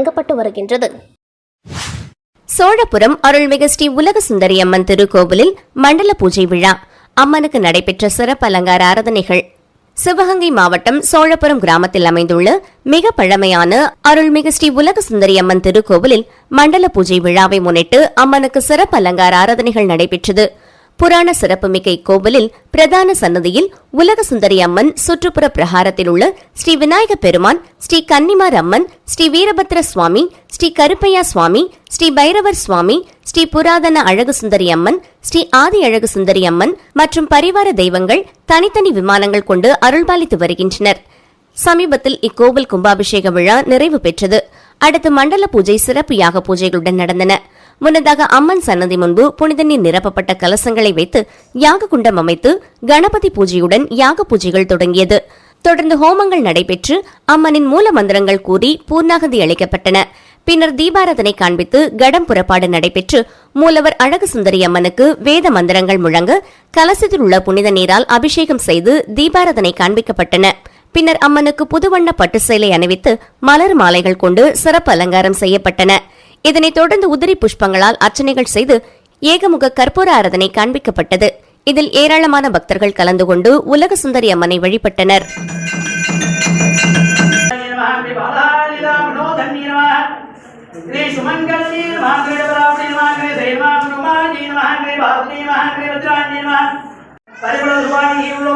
வழங்கப்பட்டு வருகின்றது. சோழபுரம் அருள்மிகு ஸ்ரீ உலக சுந்தரி அம்மன் திருக்கோவிலில் மண்டல பூஜை விழா. அம்மனுக்கு நடைபெற்ற சிறப்பு அலங்கார ஆராதனைகள். சிவகங்கை மாவட்டம் சோழபுரம் கிராமத்தில் அமைந்துள்ள மிக பழமையான அருள்மிகு ஸ்ரீ உலக சுந்தரி அம்மன் திருக்கோவிலில் மண்டல பூஜை விழாவை முன்னிட்டு அம்மனுக்கு சிறப்பு அலங்கார ஆராதனைகள் நடைபெற்றது. புராண சிறப்புமிக்க இக்கோவிலில் பிரதான சன்னதியில் உலக சுந்தரி அம்மன் சுற்றுப்புற பிரகாரத்தில் உள்ள ஸ்ரீ விநாயக பெருமான் ஸ்ரீ கன்னிமார் அம்மன் ஸ்ரீ வீரபத்ர சுவாமி ஸ்ரீ கருப்பையா சுவாமி ஸ்ரீ பைரவர் சுவாமி ஸ்ரீ புராதன அழகு சுந்தரி அம்மன் ஸ்ரீ ஆதி அழகு சுந்தரி அம்மன் மற்றும் பரிவார தெய்வங்கள் தனித்தனி விமானங்கள் கொண்டு அருள்பாலித்து வருகின்றனர். சமீபத்தில் இக்கோவில் கும்பாபிஷேக விழா நிறைவு பெற்றது. அடுத்து மண்டல பூஜை சிறப்பு யாக பூஜைகளுடன் நடந்தன. முன்னதாக அம்மன் சன்னதி முன்பு புனித நீர் நிரப்பப்பட்ட கலசங்களை வைத்து யாக குண்டம் அமைத்து கணபதி பூஜையுடன் யாக பூஜைகள் தொடங்கியது. தொடர்ந்து ஹோமங்கள் நடைபெற்று அம்மனின் மூல மந்திரங்கள் கூறி பூர்ணாகதி அளிக்கப்பட்டன. பின்னர் தீபாராதனை காண்பித்து கடம் புறப்பாடு நடைபெற்று மூலவர் அழகு சுந்தரி அம்மனுக்கு வேத மந்திரங்கள் முழங்க கலசத்தில் உள்ள புனித நீரால் அபிஷேகம் செய்து தீபாராதனை காண்பிக்கப்பட்டன. பின்னர் அம்மனுக்கு புதுவண்ண பட்டு சேலை அணிவித்து மலர் மாலைகள் கொண்டு சிறப்பு அலங்காரம் செய்யப்பட்டன. இதனைத் தொடர்ந்து உதிரி புஷ்பங்களால் அர்ச்சனைகள் செய்து ஏகமுக கற்பூர ஆராதனை காண்பிக்கப்பட்டது. இதில் ஏராளமான பக்தர்கள் கலந்து கொண்டு உலக சுந்தரி அம்மனை வழிபட்டனர். பரிபுல ரூபாணி இவ்வளோ